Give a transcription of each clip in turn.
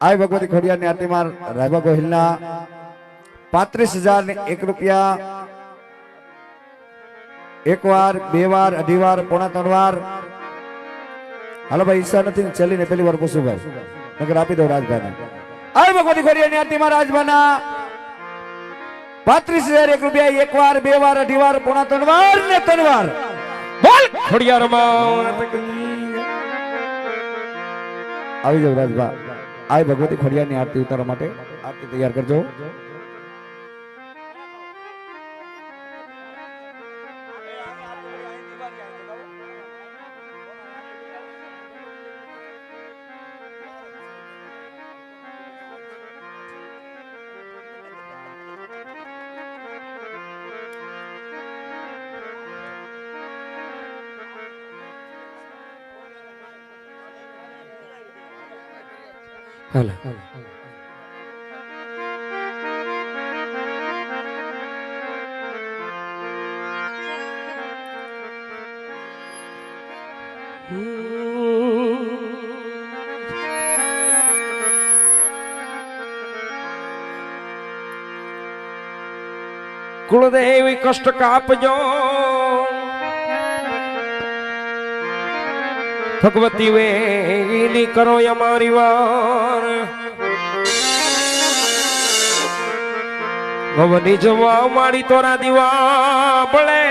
આ ભગવતી ખોડિયારની આરતીમાં રાયબા ગોહિલના પાંત્રીસ હજાર ને એક રૂપિયા. એક વાર બે વાર અઢી વાર પોણા ત્રણ વાર હાલો ભાઈ ઈચ્છા નથી ને ચલીને પેલી વાર પૂછું ભાઈ. નગર આપી દો રાજભાઈને. આ ભગવતી ખોડિયાની આરતીમાં રાજભાના પાંત્રીસ હજાર એક રૂપિયા. એક વાર બે વાર અઢી વાર પોણા ત્રણ વાર ને ત્રણ વાર બોલ! ખોડિયા રમા આવી જાવ રાજભા. આ ભગવતી ખોડિયાની આરતી ઉતારવા માટે આરતી તૈયાર કરજો. હાલો. કુળદેવી કષ્ટ કાપજો. ભગવતી વેલી કરો અમારી વાર. ભવની જવા મારી તોરા દીવા બળે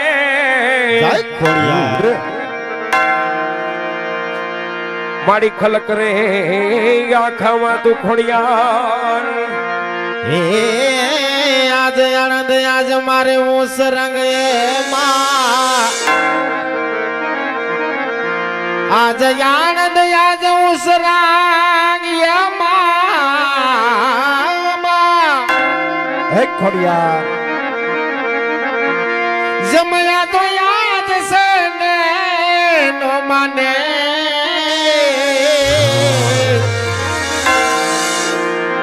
મારી ખલક રે આખામાં તું ખોડિયાર. હે આજ આનંદ આજ મારે હું સરંગ એમાં આજ આનંદ આજ ઊંસ રંગ હે ખોડિયા જમયા તો યાદ છે ને, નો માને.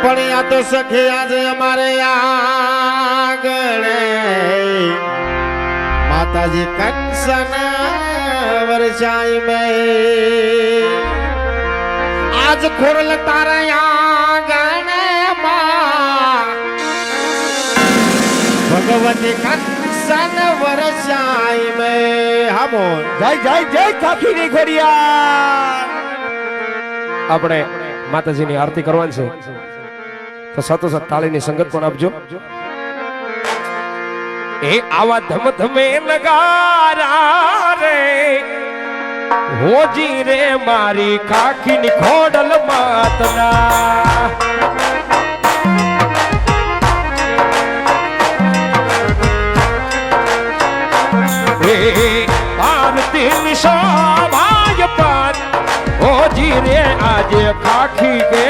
પણ આ તો સખે આજે અમારે આગળ. માતાજી કંસન વરસાઈ મે. આજ ખોરલ તારા આંગણ ભગવતી કંસન વરસાઈ મે. હામો જય જય જય કાકીની ખોડિયા આપણે માતાજીની આરતી કરવાની છે. તો સાથોસાથ તાળીની સંગત પણ આપજો. એ આવા ધમ ધમે નગારા રે. હોજી રે મારી કાકીની ખોડલ માતના આરતી નિશાભાય પાન હોજી રે આજે કાખી કે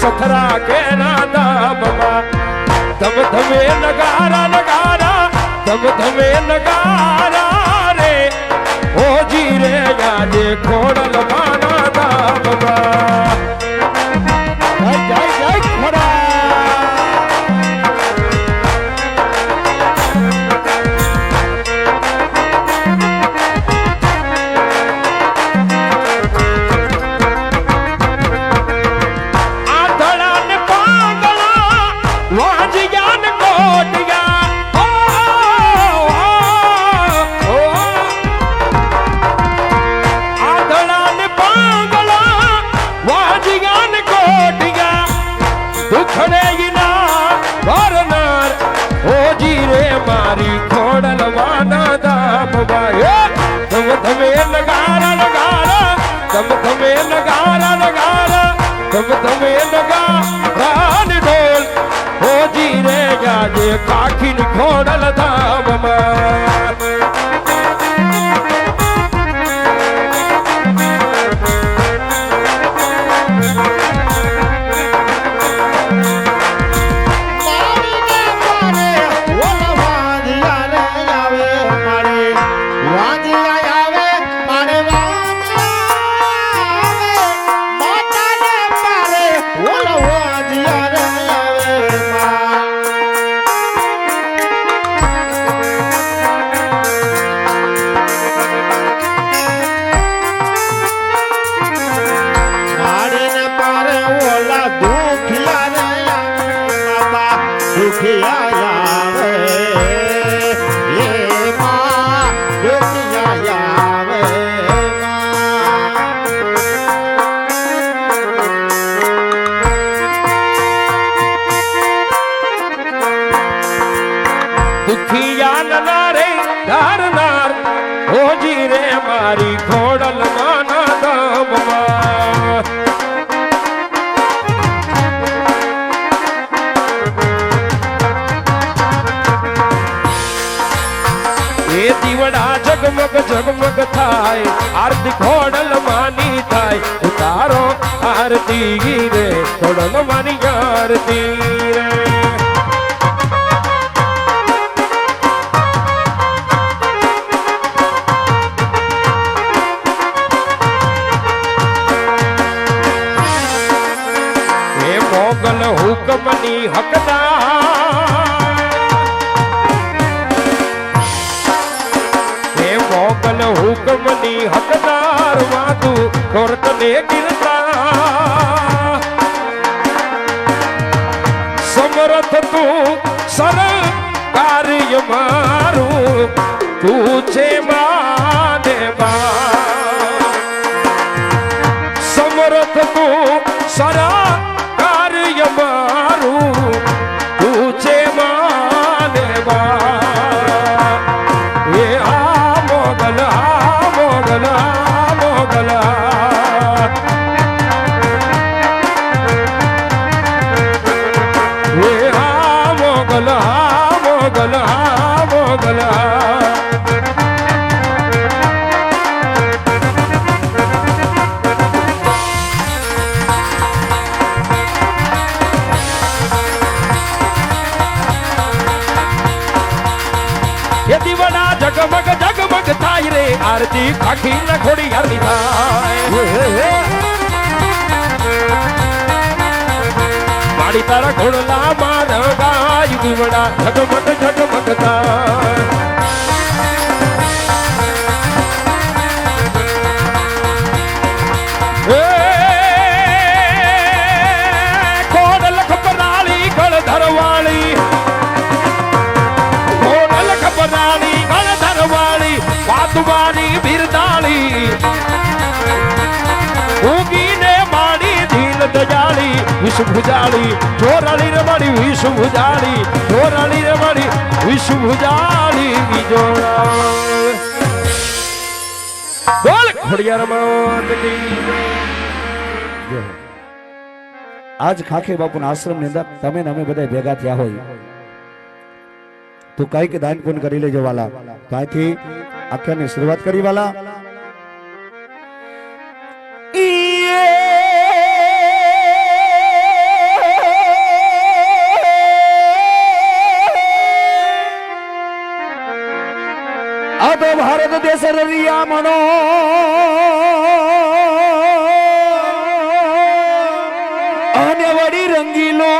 સથરા કે દાબમાં ધમ ધમે નગારા નગારા, ધમ ધમે નગારા રે. ઓજી રે આજે ખોડલ માના દામમાં વાંજિયા ને કોટિયા દુખડે ઈના ભરનાર ઓજી રે મારી ખોડલ વાના દામવા એ ધમ ધમે નગારા નગારા, ધમ ધમે નગારા નગારા, ધમ ધમે નગારા ને ઢોલ ઓજી રે જાજે કાખી ખોડલ થાય આરતી ખોડલ માની થાય, ઉતારો આરતી રે ખોડલ માની આરતી રે. મોગલ હુકમની હકદાર કોર્ટને ગીરતા સમરથ તું સરળ કાર્ય મારું. તું છે માડી ધીલ દજાળી વિષ ભુજાળી ચોરાળી રમાડી વિષ ભુજાળી ચોરાળી રમાડી વિષ ભુજાળી વિજોડા. બોલ, ખોડિયાર માત આજ ખાખે બાપુના આશ્રમની અંદર તમે ને અમે બધા ભેગા થયા હોય. તો કંઈક દાન પૂન કરી લેજો વાલા. તો અહીંથી આખ્યાનની શરૂઆત કરી વાલા. ભારત દેશ રરિયામણો અને વળી રંગીલો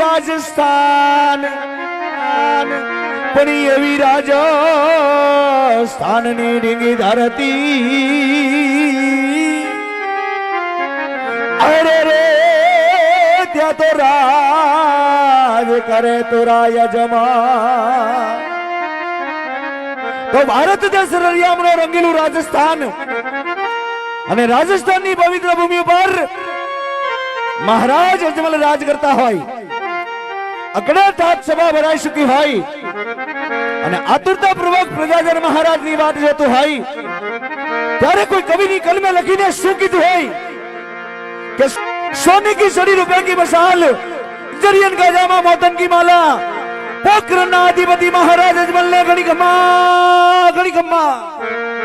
રાજસ્થાન. પણ એવી રાજસ્થાનની ડીંગી ધરતી. અરે રે, ત્યાં તો રાજ કરે તો રાય જમા. તો ભારત દેશ રળિયામણો રંગીલું રાજસ્થાન. અને રાજસ્થાનની પવિત્ર ભૂમિ પર મહારાજ અજમલ રાજ કરતા હોય. આતુરતાપૂર્વક પ્રજાજન મહારાજની વાત હોય. ત્યારે કોઈ કવિની કલમે લખીને શું કીધું હોય? કે સોને કી સડી રૂપિયા કી ગાજામાં મોતન માલા અધિપતિ મહારાજ અજમલ ને ઘણી ખમા ઘણી ખમા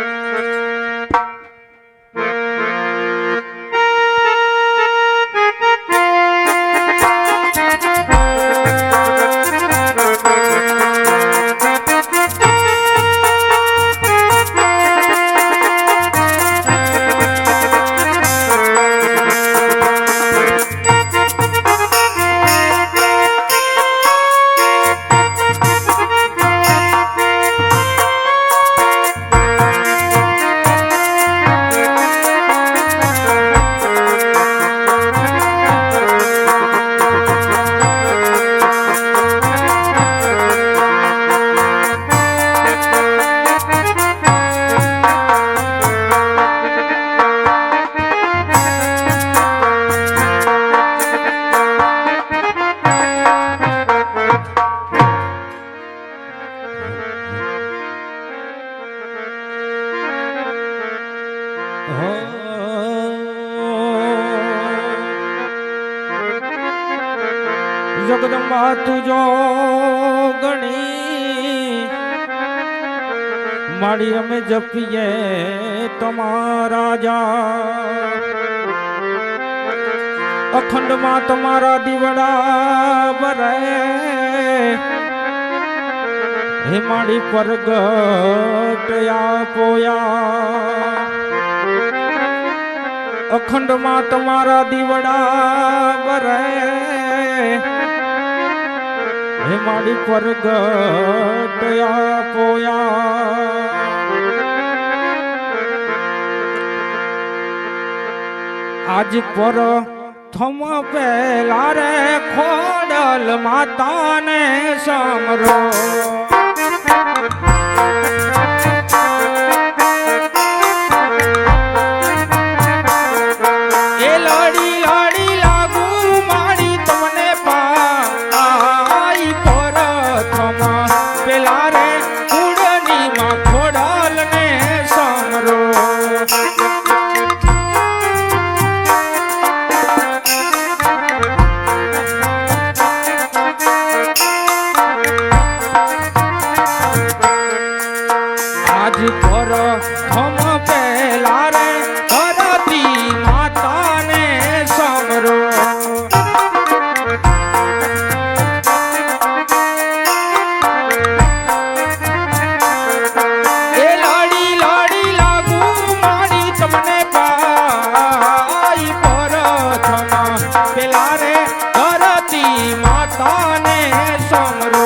જગદંબા તુજો ગણી. મારી અમે જપીએ તમારા જા અખંડમાં તમારા દીવડા ભરે હે મારી પરગટ આપોયા અખંડમાં તમારા દીવડા બરે હિમાડી પર ગયા પોયા. આજ પર થમ પેલા રે ખોડલ માતાને સમરો i'm summer.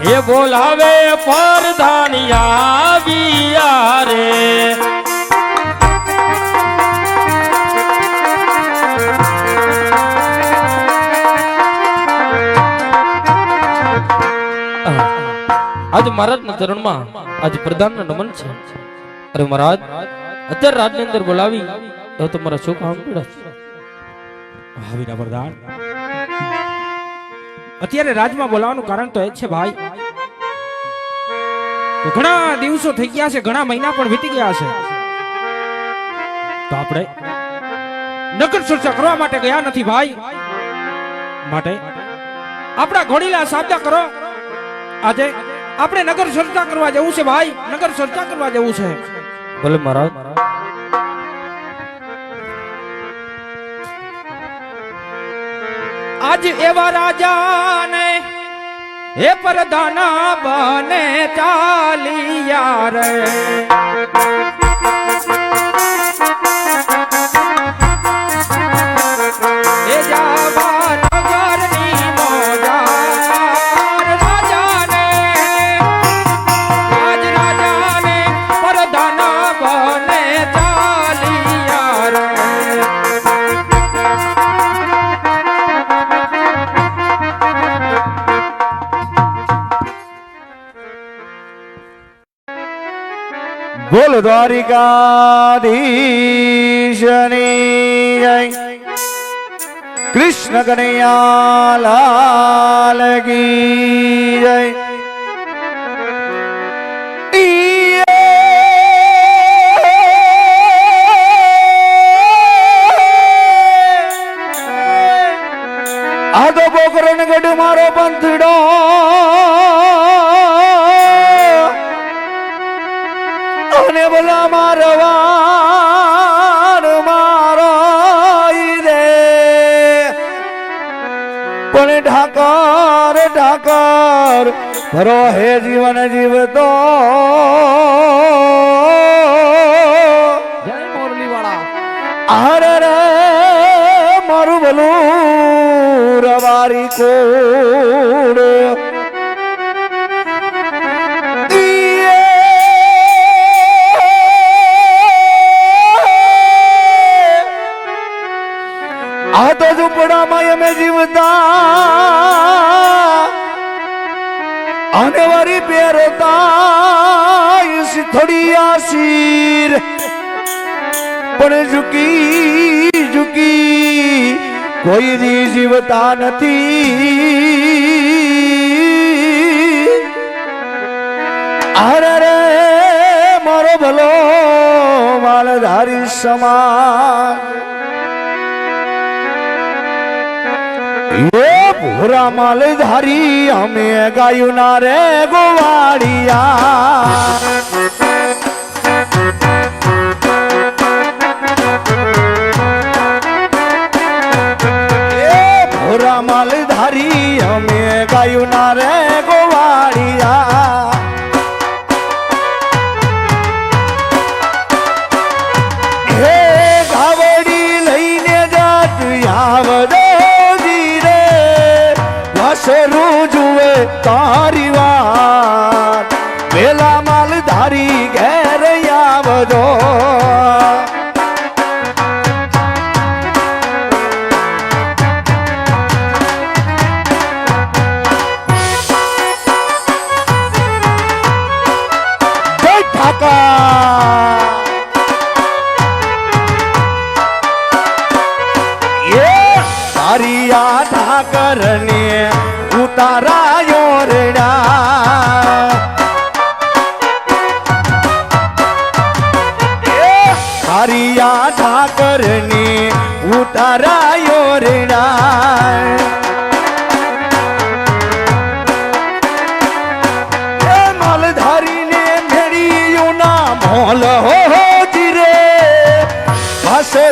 એ બોલાવે પરધાનિયા પિયા રે આજ મહારાજના ચરણમાં આજ પ્રધાનના નમન છે. અરે મહારાજ, અત્યારે રાજની અંદર બોલાવી, તો તમારા શું કામ છે? મહાવીરા પ્રધાન અત્યારે રાજમાં બોલાવવાનું કારણ તો એ જ છે ભાઈ. ઘણા દિવસો થઈ ગયા છે, ઘણા મહિના પણ વીતી ગયા છે. તો આપણે નગર ચર્ચા કરવા માટે ગયા નથી ભાઈ. માટે આપણા ઘોડીલા સાબદા કરો. આજે આપણે નગર ચર્ચા કરવા જવું છે ભાઈ, નગર ચર્ચા કરવા જવું છે. ભલે મહારાજ. આજ એવા રાજાને હે પરદાના બને ચાલી રે બોલ દ્વારિકાધીશની જય કૃષ્ણ કનૈયા લાલ કી જય. મારવાર મારો રે પણ ઢાકર ઢાકર ભરો હે જીવન જીવતો. અરે રે મારું ભલું રવારી કોડ. ઝૂંપડામાં અમે જીવતા. અને વરી પહેરતા થોડી આશીર. પણ ઝુકી ઝુકી કોઈ દી જીવતા નથી. અરે રે, મારો ભલો માલધારી સમાજ. એ ભૂરા માલધારી અમે ગાયું ના રે ગોવાળિયા. એ ભોરા માલધારી અમે ગાયું ના રે જુએ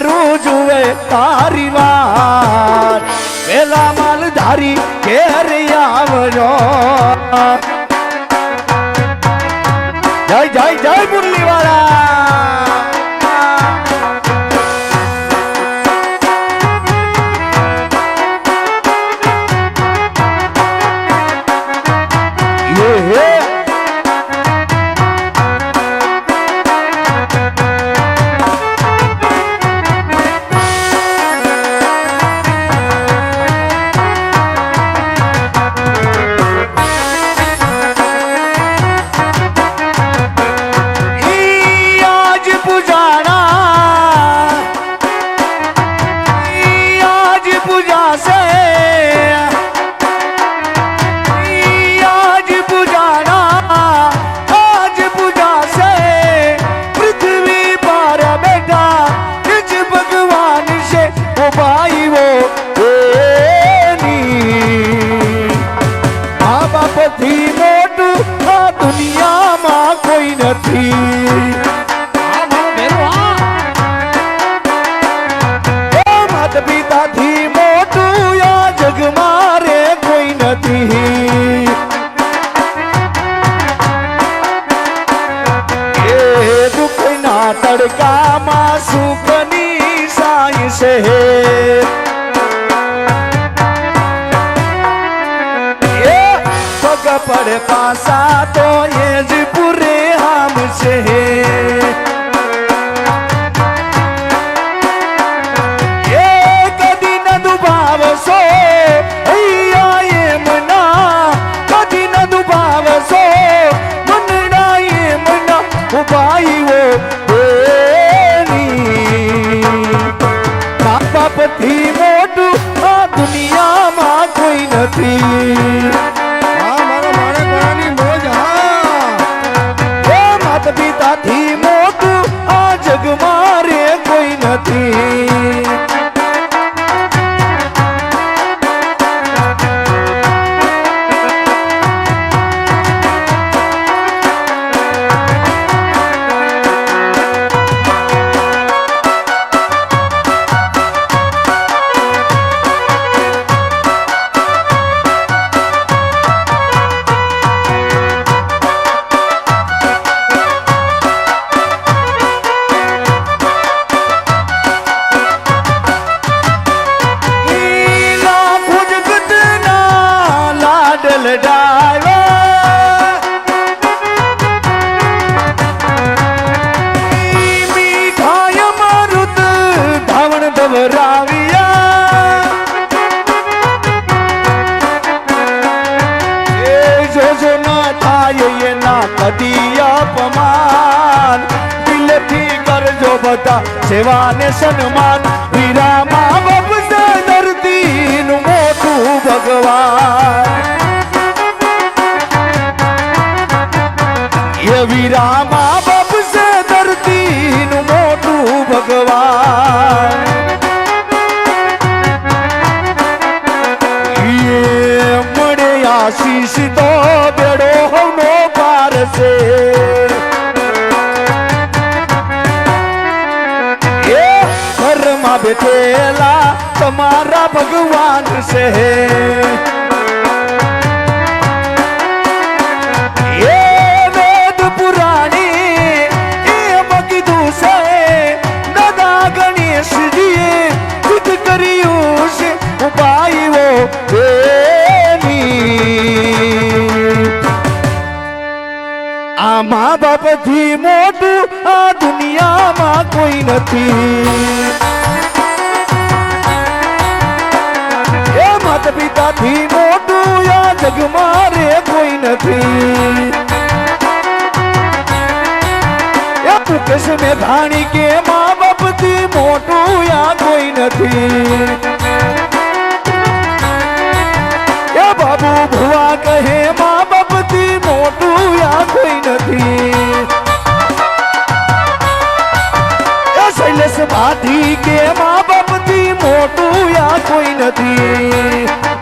રૂ જુએ તારી વાત. વેલા માલ ધારી ઘેર આવજો. સેવાને સન્માન બેઠેલા તમારા ભગવાન છે. એ વેદ પુરાણી એમ કીધું છે. દાદા ગણેશજીએ ખુદ કર્યું છે. ઉપાયો આ મા બાપથી મોટું આ દુનિયામાં કોઈ નથી. આથી મોટું આ જગમાં રે કોઈ નથી મુકેશ મેઘાણી કે મા બાપથી મોટું આ કોઈ નથી એ બાબુ ભુવા કહે મા બાપથી મોટું આ કોઈ નથી શૈલેષ બાધી કે મા બાપથી મોટું યા કોઈ નથી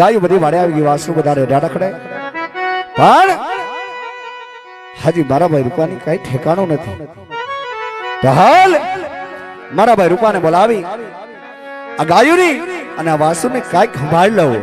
ગાયો બધી વાડે આવી ગઈ, વાસુ બધા રેડા રખડે પણ હાજી, મારા ભાઈ રૂપાની કઈ ઠેકાણું નથી. મારા ભાઈ રૂપાને બોલાવી, આ ગાયુની અને આ વાસુને કાંઈક સંભાળી લઉં.